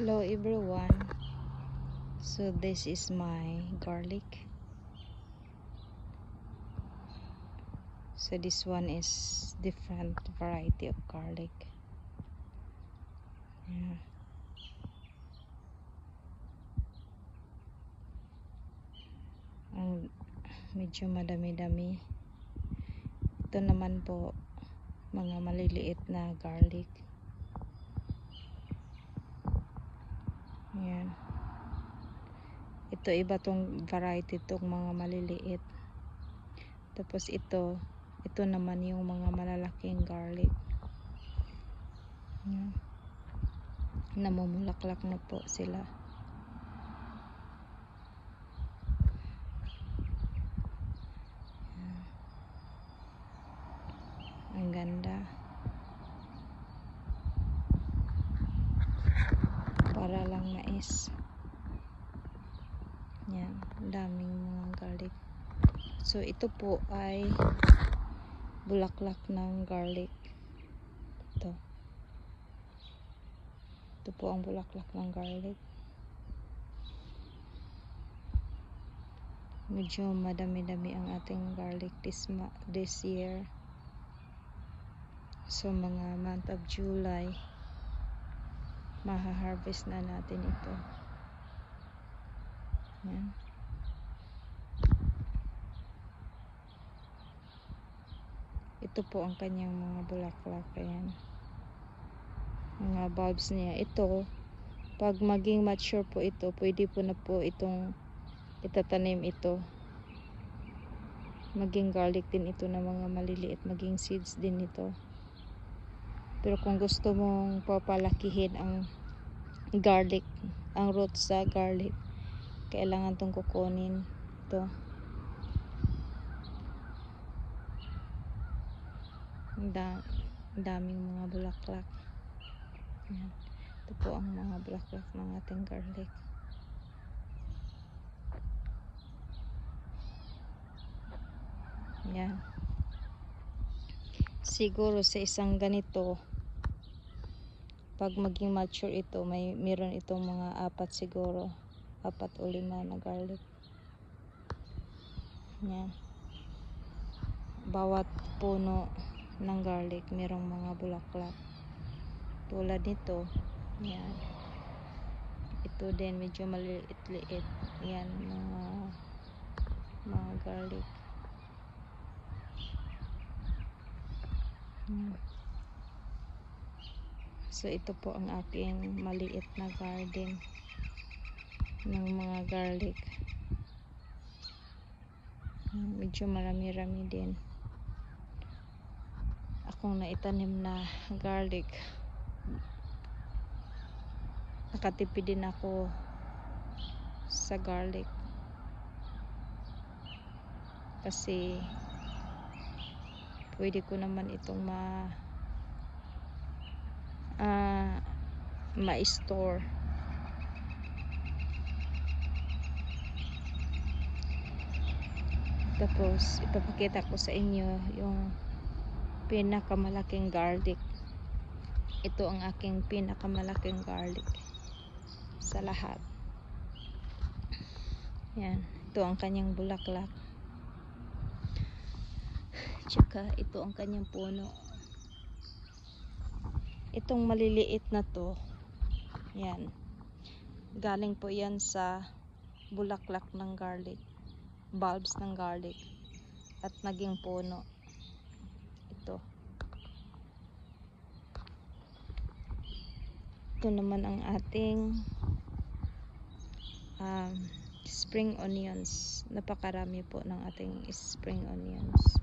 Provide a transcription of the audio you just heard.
Hello everyone. So this is my garlic. So this one is different variety of garlic. Yeah. Ang medyo madami-dami. Ito naman po mga maliliit na garlic. Ayan. Ito iba tong variety tong mga maliliit. Tapos ito, ito naman yung mga malalaking garlic. Ayan. Namumulaklak na po sila. Ayan. Ang ganda. Para lang mais. Yan, daming mga garlic. So ito po ay bulaklak ng garlic. Ito. Ito po ang bulaklak ng garlic. Medyo madami-dami ang ating garlic this this year. So mga month of July maha-harvest na natin ito. Yan. Ito po ang kanyang mga bulaklak. Ayan. Mga bulbs niya. Ito, pag maging mature po ito, pwede po na po itong itatanim ito. Maging garlic din ito na mga maliliit. Maging seeds din ito. Pero kung gusto mong papalakihin ang garlic, ang roots sa garlic, kailangan tong kukunin ito. Ang da- daming mga bulaklak. Yan. Ito po ang mga bulaklak ng ating garlic. Yan. Siguro sa isang ganito, pag maging mature ito, may meron itong mga apat siguro. Apat o lima na garlic. Yan. Bawat puno ng garlic, merong mga bulaklak. Tulad nito. Yan. Ito din, medyo maliit-liit. Yan, mga mga garlic. Hmm. So ito po ang aking maliit na garden ng mga garlic. Hmm, Medyo marami-rami din. Akong naitanim na garlic. Nakatipid din ako sa garlic. Kasi pwede ko naman itong ma ah ma-store. Tapos ipapakita ko sa inyo yung pinakamalaking garlic. Ito ang aking pinakamalaking garlic sa lahat. Yan ito ang kanyang bulaklak. Tsaka ito ang kanyang puno itong maliliit na to yan. Galing po yan sa bulaklak ng garlic bulbs ng garlic at naging puno. Ito. Ito naman ang ating um, spring onions. Napakarami po ng ating spring onions